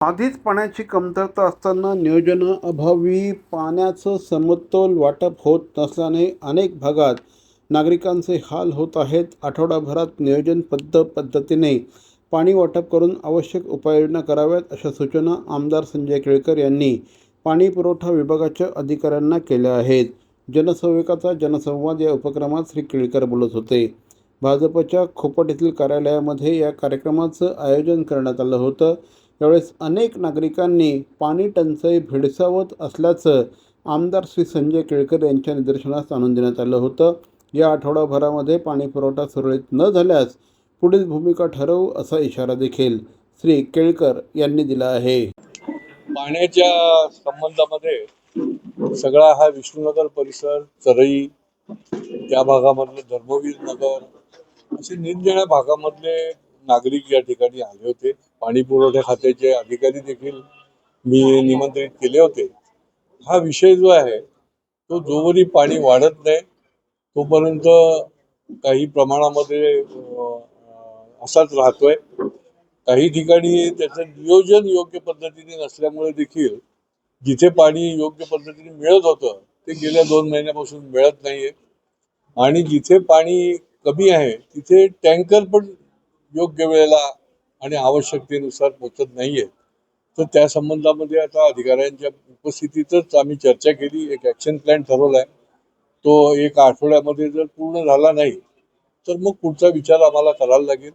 आधीच पाण्याची कमतरता असताना नियोजनाअभावी पाण्याचं समतोल वाटप होत नसल्याने अनेक भागात नागरिकांचे हाल होत आहेत. आठवडाभरात नियोजनबद्ध पद्धतीने पाणी वाटप करून आवश्यक उपाययोजना कराव्यात अशा सूचना आमदार संजय केळकर यांनी पाणी पुरवठा विभागाच्या अधिकाऱ्यांना केल्या आहेत. जनसेवकाचा जनसंवाद या उपक्रमात श्री केळकर बोलत होते. भाजपच्या खोपट येथील कार्यालयामध्ये या कार्यक्रमाचं आयोजन करण्यात आलं होतं. यावेळेस अनेक नागरिकांनी पाणी टंचाई भेडसावत असल्याचं आमदार श्री संजय केळकर यांच्या निदर्शनास आणून देण्यात आलं होतं. या आठवडाभरामध्ये पाणी पुरवठा सुरळीत न झाल्यास पुढील भूमिका ठरवू असा इशारा देखील श्री केळकर यांनी दिला आहे. पाण्याच्या संबंधामध्ये सगळा हा विष्णुनगर परिसर चरई त्या भागामधले धर्मवीर नगर असे निरनिराळ्या भागामधले नागरिक या ठिकाणी आले होते. पाणी पुरवठा खात्याचे अधिकारी देखील मी निमंत्रित केले होते. हा विषय जो आहे तो जोवरी पाणी वाढत नाही तोपर्यंत काही प्रमाणामध्ये असाच राहतोय. काही ठिकाणी त्याचं नियोजन योग्य पद्धतीने नसल्यामुळे देखील जिथे पाणी योग्य पद्धतीने मिळत होतं ते गेल्या दोन महिन्यापासून मिळत नाहीये. आणि जिथे पाणी कमी आहे तिथे टँकर पण योग्य वेळेला आणि आवश्यकतेनुसार पोचत नाहीये. तर त्या संबंधामध्ये आता अधिकाऱ्यांच्या उपस्थितीतच आम्ही चर्चा केली. एक ऍक्शन प्लॅन ठरवलाय. तो एक आठवड्यामध्ये जर पूर्ण झाला नाही तर मग पुढचा विचार आम्हाला करायला लागेल.